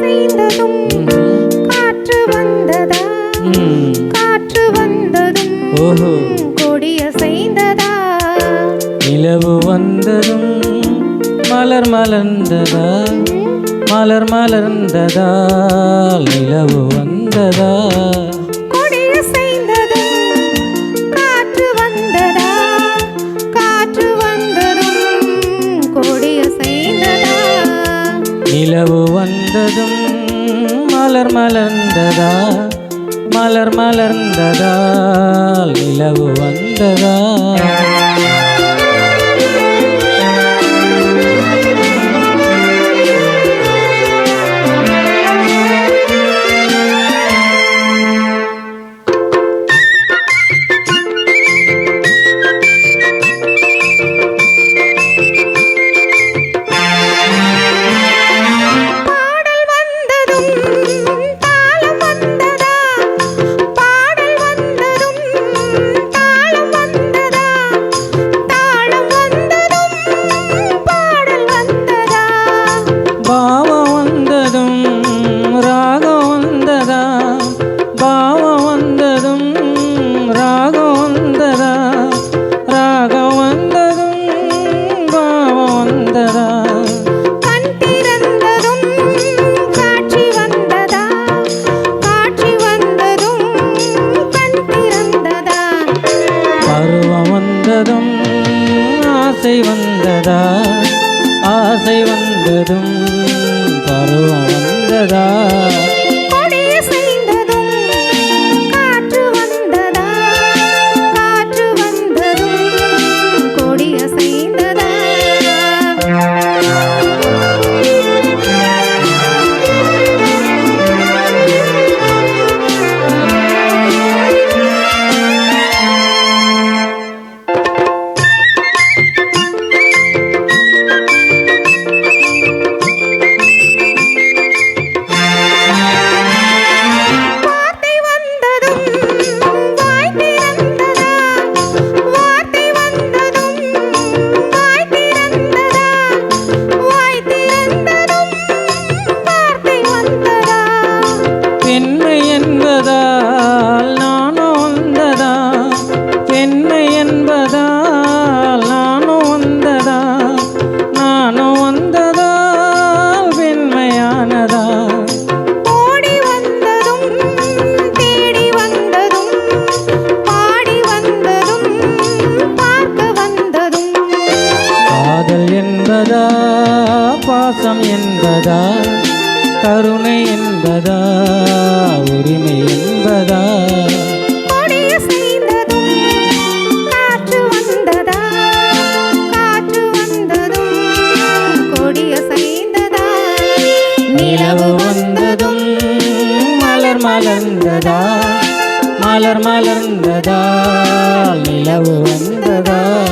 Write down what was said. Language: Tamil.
செய்ததும் காற்று வந்ததா. காற்று வந்ததும் ஓஹோ. கொடிய செய்ததா? நிலவு வந்ததும் மலர் மலர்ந்ததா? மலர் மலர்ந்ததால் நிலவு வந்ததா? கொடிய செய்ததும் காற்று வந்ததா? காற்று வந்ததும் கொடிய செய்ததா? நிலவு வந்ததும் மலர் மலர்ந்ததா மலர் மலர்ந்ததால் நிலவு வந்ததா வந்ததும் ராகம் வந்ததா? பாவம் வந்ததும் ராகம் வந்ததா? ராகம் வந்ததும் பாவம் வந்ததா? கண் திறந்ததும் காட்சி வந்ததா? காட்சி வந்ததும் கண் திறந்ததா? பருவம் வந்ததும் ஆசை வந்ததா? ஆசை வந்ததும் பருவம் வந்ததா கொடிய என்பதா? பாசம் என்பதா? கருணை என்பதா? உரிமை என்பதா? நிலவு வந்ததும் மலர் மலர்ந்ததா? மலர் மலர்ந்ததா? நிலவு வந்ததா?